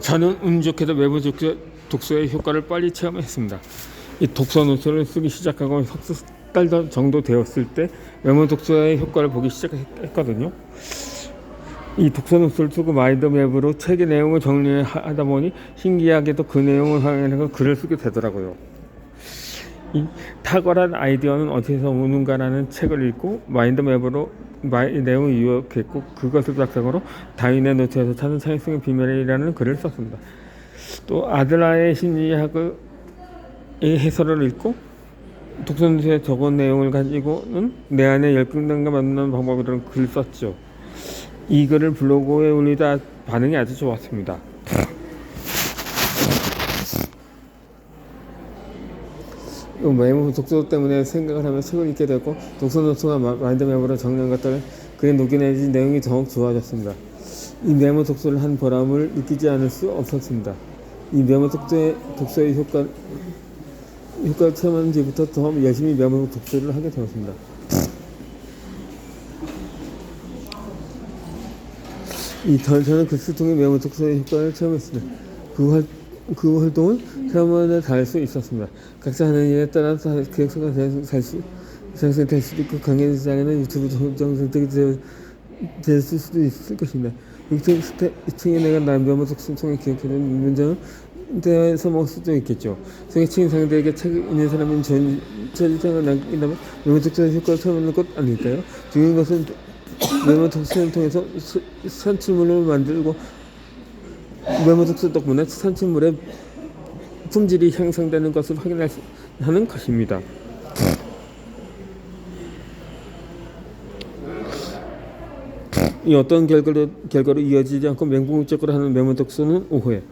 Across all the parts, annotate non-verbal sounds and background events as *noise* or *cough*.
저는 운 좋게도 외부 독서, 독서의 효과를 빨리 체험했습니다. 이 독서 노트를 쓰기 시작하고 석달 정도 되었을 때 외모 독서의 효과를 보기 시작했거든요. 이 독서 노트를 쓰고 마인드맵으로 책의 내용을 정리하다 보니 신기하게도 그 내용을 활용해서 글을 쓰게 되더라고요. 이 탁월한 아이디어는 어디서 오는가라는 책을 읽고 마인드맵으로 내용을 요약했고 그것을 바탕으로 다윈의 노트에서 찾은 창의성의 비밀이라는 글을 썼습니다. 또 아들라의 심리학의 해설을 읽고 독서노트에 적은 내용을 가지고는 내 안의 열등감과 만나는 방법이라는 글을 썼죠. 이 글을 블로그에 올리다 반응이 아주 좋았습니다. 외모 독서 때문에 생각을 하며 책을 읽게 되었고 독서 노트와 마인드맵으로 정리한 것들을 그에 녹여내지 내용이 더욱 좋아졌습니다. 이 메모 독서를 한 보람을 느끼지 않을 수 없었습니다. 이 메모 독서의, 독서의 효과, 효과를 체험한 뒤부터 더 열심히 메모 독서를 하게 되었습니다. 이 전- 저는 글쓰 통해 메모 독서의 효과를 체험했습니다. 그, 활, 그 활동은 체험원에 닿을 수 있었습니다. 각자 하는 일에 따라서 계획서가 될수 생성될 수도 있고 강의 시장에는 유튜브 정선택이 될 수도 있을 것입니다. 6층, 2층에 내가 남 메모 독서 통해 기억해둔 문장은 대화에서 먹을 수도 있겠죠. 소개팅 상대에게 책 있는 사람은 전, 전장을 남긴다면 독서의 효과를 체험하는 것 아닐까요? 중요한 것은 메모 독서를 통해서 수- 산출물을 만들고 메모 독서 덕분에 산출물의 품질이 향상되는 것을 확인하는 것입니다. 이 어떤 결과로, 결과로 이어지지 않고 맹목적으로 하는 메모 독서는 오해.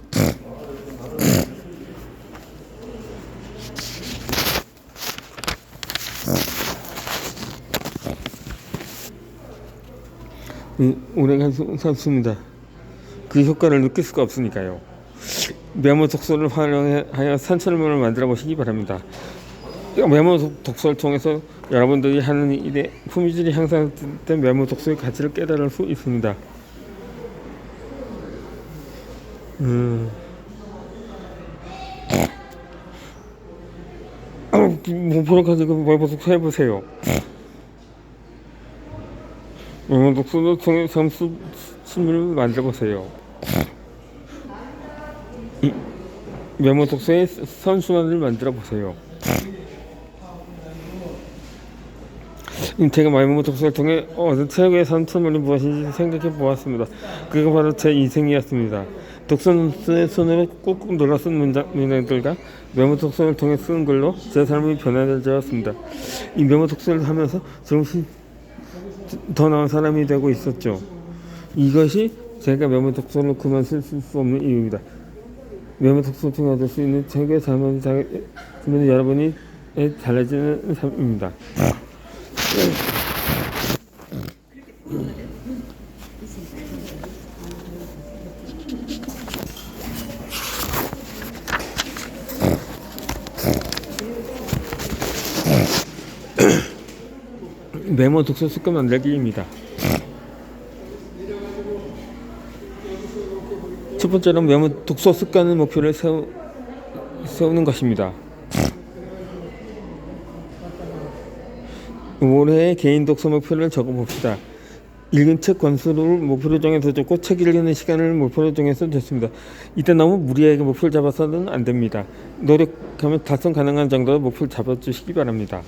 음, 오래 간 산수입니다. 그 효과를 느낄 수가 없으니까요. 메모 독서를 활용하여 산천문을 만들어 보시기 바랍니다. 메모 독- 독서를 통해서 여러분들이 하는 일에 품질이 향상된 메모 독서의 가치를 깨달을 수 있습니다. 음. 아, 목표를 가지고 메모 독서 해보세요. 독서를 통해 점수 친밀을 만들어 보세요. 메모 독서의 선순환을 만들어 보세요. 제가 메모 독서를 통해 얻은 최고의 선천물이 무엇인지 생각해 보았습니다. 그가 바로 제 인생이었습니다. 독서노트의 손으로 꾹꾹 눌러 쓴 문장, 문장들과 메모 독서를 통해 쓴 글로 제 삶이 변화되었습니다. 이 메모 독서를 하면서 조금씩 더 나은 사람이 되고 있었죠. 이것이 제가 메모 독서를 그만 쓸 수 없는 이유입니다. 메모 독서를 통해 얻을 수 있는 최고의 삶을 그러면 여러분이 달라지는 삶입니다. 메모 독서 습관 만들기입니다. 첫 번째는 메모 독서 습관의 목표를 세우, 세우는 것입니다. 올해의 개인 독서 목표를 적어봅시다. 읽은 책 권수를 목표로 정해서 좋고 책 읽는 시간을 목표로 정해서 좋습니다. 이때 너무 무리하게 목표를 잡아서는 안 됩니다. 노력하면 달성 가능한 정도로 목표를 잡아주시기 바랍니다.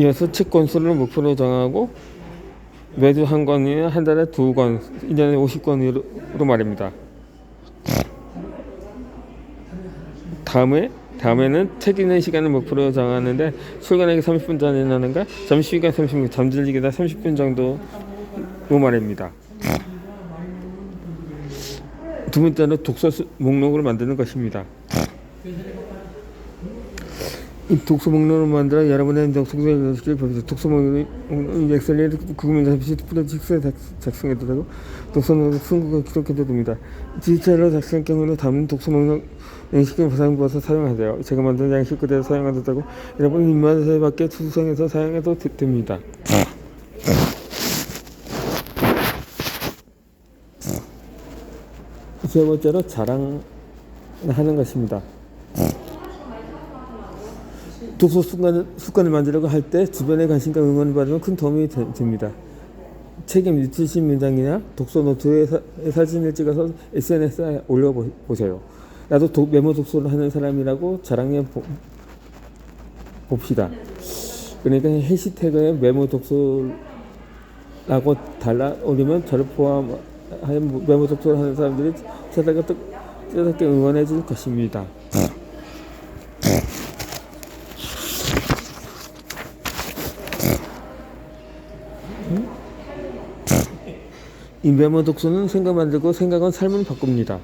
이어서 책 권수를 목표로 정하고 매주 한 권이나 한 달에 두 권, 1년에 50권으로 말입니다. 다음에 다음에는 책 읽는 시간을 목표로 정하는데 출근하기 30분 전이라는가 점심시간 30분 잠들기다 30분 정도로 말입니다. 두 번째는 독서 수- 목록을 만드는 것입니다. 독서 목록을 만들어 여러분의 독서의 연습을 보여주세요. 독서 목록은 엑셀리에 구글 서비스 프로젝트에 작성해도 되고 독서 목록 승부가 기록해도 됩니다. 디지털로 작성할 경우는 다음 독서 목록 양식을 보상부어서 사용하세요. 제가 만든 양식 그대로 사용해도 되고 여러분 입맛에 맞게 수성해서 사용해도 됩니다. 세 번째로 자랑하는 것입니다. 독서 습관을, 습관을 만들려고 할 때 주변의 관심과 응원을 받으면 큰 도움이 되- 됩니다. 책임 리트시 문장이나 독서 노트에 사, 사진을 찍어서 SNS에 올려보세요. 나도 도, 메모 독서를 하는 사람이라고 자랑해 보, 봅시다. 그러니까 해시태그에 메모 독서라고 달라 올리면 저를 포함한 메모 독서를 하는 사람들이 찾아가 또 뜨겁게 응원해 줄 것입니다. 이 메모 독서는 생각 만들고 생각은 삶을 바꿉니다.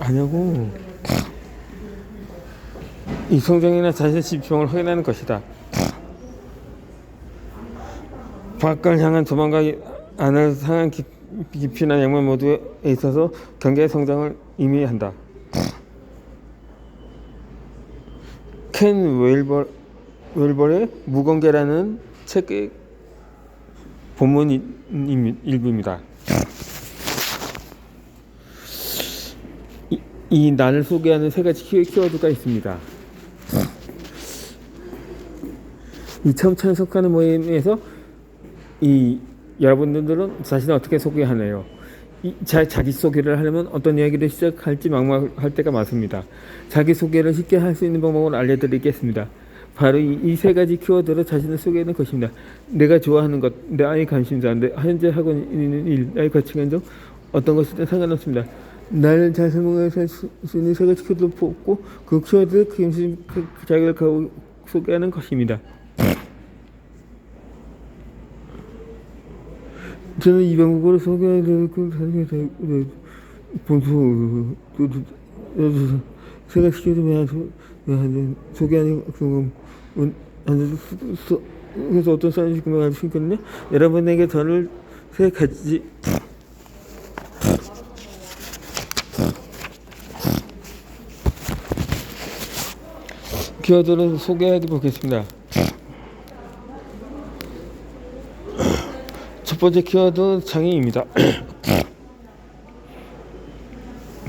아냐고. 이 성장이나 자신의 지평을 확인하는 것이다. 밖을 향한 도망가 안을 깊- 깊이나 양면 모두에 있어서 경계의 성장을 의미한다. 켄 웰버, 웰버의 무공개라는 책의 본문 일부입니다. 이, 이 나를 소개하는 세 가지 키- 키워드가 있습니다. 이 처음 참석하는 모임에서 이 여러분들은 자신을 어떻게 소개하나요? 이, 자, 자기 소개를 하려면 어떤 이야기를 시작할지 막막할 때가 많습니다. 자기 소개를 쉽게 할 수 있는 방법을 알려드리겠습니다. 바로 이세 가지 키워드로 자신을 소개하는 것입니다. 내가 좋아하는 것, 내 아이 관심사, 내 현재 하고 있는 일, 나의 가치관 등 어떤 것이든 상관없습니다. 나를 잘 설명할 수 있는 세 가지 키워드를 뽑고 그 키워드를 그그 자기를 가- 소개하는 것입니다. 저는 이 방법으로 소개를 그 자기가 본소 제가 시켜주면 하는 소개하는 그런 그래서 어떤 사람이 그만 알수 있거든요. 여러분에게 저를 세 가지 키워드를 소개해 보겠습니다. 번째 키워드 장애입니다. *clears throat*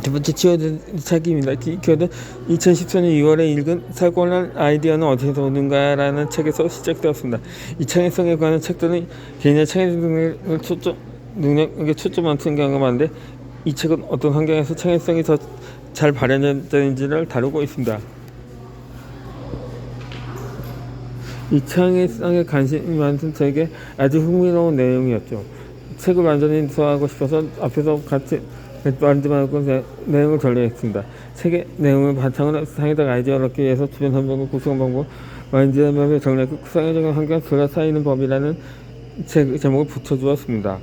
두 번째 키워드 차기입니다. 이 키워드 2014년 2월에 읽은 사고난 아이디어는 어디서 오는가라는 책에서 시작되었습니다. 이 창의성에 관한 책들은 개인의 창의 능력을 초점, 능력에 초점한 경우가 많은데 이 책은 어떤 환경에서 창의성이 더 잘 발현되는지를 다루고 있습니다. 이 창의성에 관심이 많은 저에게 아주 흥미로운 내용이었죠. 책을 완전히 소화하고 싶어서 앞에서 같이 내- 내용을 전리했습니다. 책의 내용을 바탕으로 상의적 아이디어를 얻기 위해서 주변 환경과 구성 방법, 맵에 정리했고 상의적인 환경 둘러 쌓이는 법이라는 책 제목을 붙여주었습니다.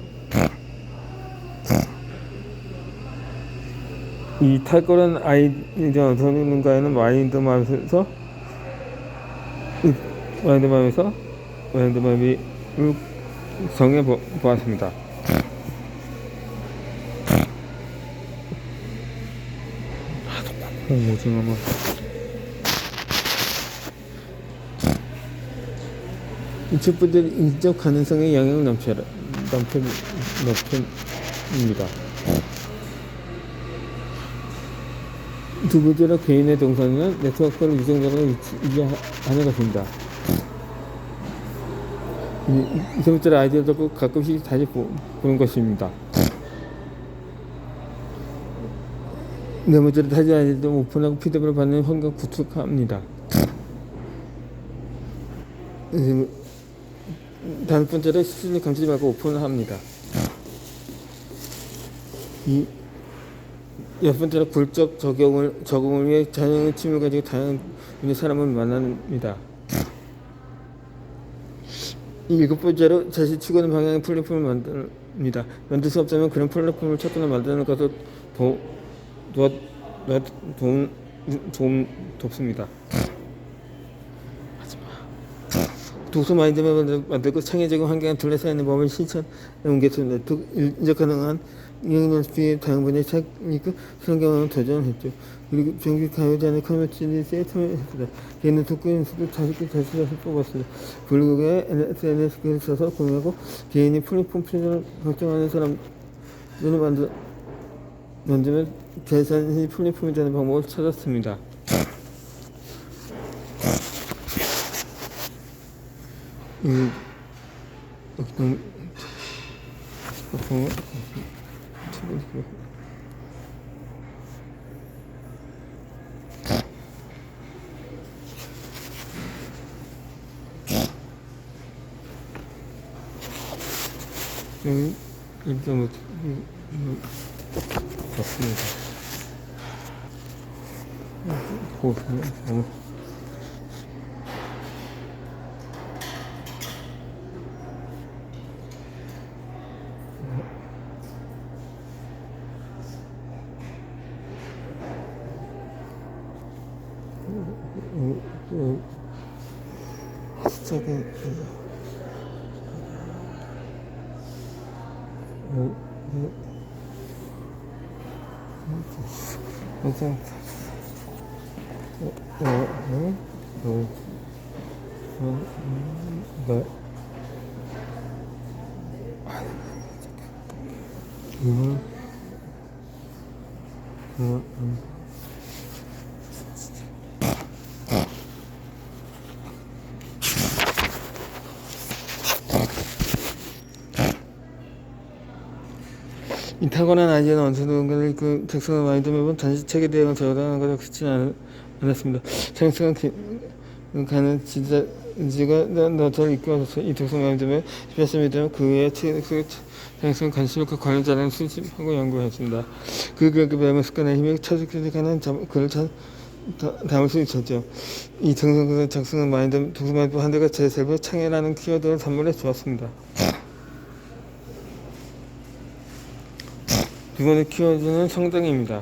이 탈거는 아이디어 어디는가에는 마인드맵에서 마인드맵에서 마인드맵이 정해 보, 보았습니다. 어, 오징어 뭐. 이 책분들 인적 가능성에 영향을 넘쳐라 넘쳐 넘칩니다. 두 번째로 개인의 동선은 네트워크를 유정적으로 유지하는 것입니다. 이- 세 번째로 아이디어도 꼭 가끔씩 다시 보, 보는 것입니다. 네 번째로 타지 아이디어 오픈하고 피드백을 받는 환경 구축합니다. 음, 다섯 번째로 수준을 감추지 말고 오픈합니다. 이 여섯 번째로 굴적 적용을 적응을 위해 자연의 침을 가지고 다양한 사람을 만납니다. 일곱 번째로 자신 추구하는 방향의 플랫폼을 만듭니다. 만들 수 없다면 그런 플랫폼을 찾거나 만드는 것도 도, 도, 도, 도움, 도움 돕습니다. 독서 마인드맵을 만들고 창의적인 환경에 둘러싸이는 법을 실천해. 독- 인적 가능한 이영널스피의 다양분의 책니까 성경을 도전했죠. 그리고 정규 가요제는 커뮤니티 세이터를 했습니다. 걔는 독거인 수도 40개 자신을 뽑았습니다. 블로그에 SNS 글을 써서 공유하고 개인이 플랫폼 플랫폼을 걱정하는 사람들을 만들, 만들면 계산이 플랫폼이 되는 방법을 찾았습니다. 음, 어떤 어떤 여기 일단 뭐 음, 음, 좋습니다. 고맙습니다. 너무 음, 음, 시작은 음, 음, 일단 어, 어, 어, 어, 어, 음, 네. 음, 음, 음. 이 아이디어는 언제든가 그 작성을 많이 들면 단지 책에 대한 저장하는 것에 그치지 않, 않았습니다. 장수가 가는 진짜 지가 너저를 이끌어서 이 독서 마음에 들면 싶었습니다. 그 외에 책 장수가 관심을 그 관련자랑 수집하고 연구했습니다. 그 그렇게 배우면 습관의 힘이 차직하는 글을 참 다- 담을 수 있었죠. 이 작성은 많이 든 독서 마음에 한 대가 제 삶의 창의라는 키워드를 선물해 주었습니다. 두 번째 키워드는 성장입니다.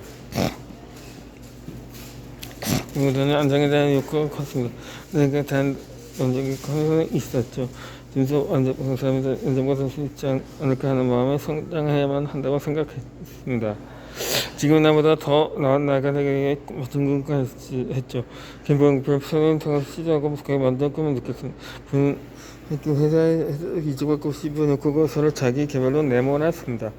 이거는 안정에 대한 욕구가 컸습니다. 내가 단 언제가 항상 있었죠. dim서 완전 사람에서 인정받을 수 있지 않- 않을까 하는 마음에 성장해야만 한다고 생각했습니다. 지금 나보다 더 나은 나가에게 같은 꿈까지 했죠. 김봉 프로페서는 통해서 시도하고 그게 만든 꿈을 느꼈습니다. 분그 회사에 이직을 고 싶은 그거 서로 자기 개발로 내몰았습니다.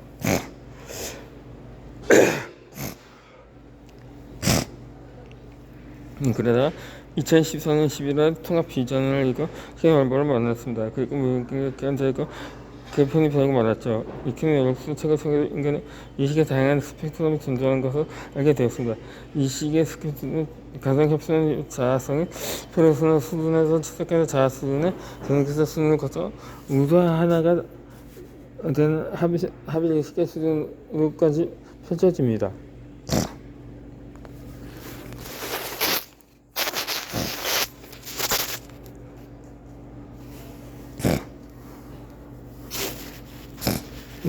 음, 그러다 2014년 11월 통합 비전을 이거 케이말보를 만났습니다. 그리고 무기력에 앉아있고 그 편이 변하고 말았죠. 익히는 연락수 책을 통해 인간의 이 시기에 다양한 스펙트럼이 존재하는 것을 알게 되었습니다. 이 시기의 스펙트럼은 가장 협소한 자아성이 페르소나 수준에서 시작해서 자아 수준에 전기사 수준을 거쳐 우주 하나가 되는 합의, 합의 시계 수준으로까지 펼쳐집니다.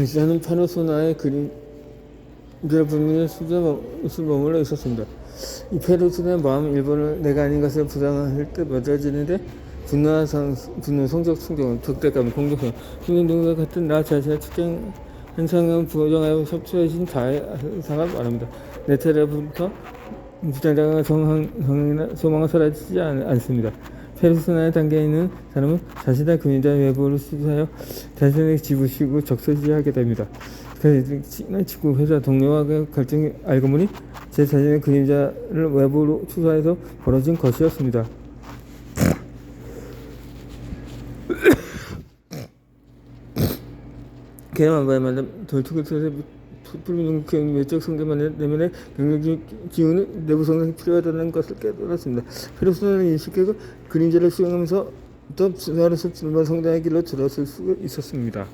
일단은 페르소나의 그림들 분명히 수머물러 있었습니다. 이 페르소나의 마음 일본을 내가 아닌 것을 부정할 때 맺어지는데 분노와 성, 분노, 성적 충격은 적대감, 공격성, 수능 등과 같은 나 자신의 특정 현상을 부정하여 협조해진 자의상을 말합니다. 내 차례부터 부장장과 성향, 성향이나 소망은 사라지지 않, 않습니다. 페르소나의 단계에 있는 사람은 자신의 근위자 외부를 수사하여 자신에게 지부시고 적소지하게 됩니다. 그래서 친한 친구, 회사 동료와 그 갈등이 알고 보니 제 자신의 그림자를 외부로 추사해서 벌어진 것이었습니다. *coughs* 걔만 말하면 돌투기에서 풀리는 그 외적 성장만 내면에 경력적 기운은 내부 성장이 필요하다는 것을 깨달았습니다. 페르소나를 인식하고 그림자를 수행하면서 또 수사로서 질만 성장의 길로 들어설 수 있었습니다.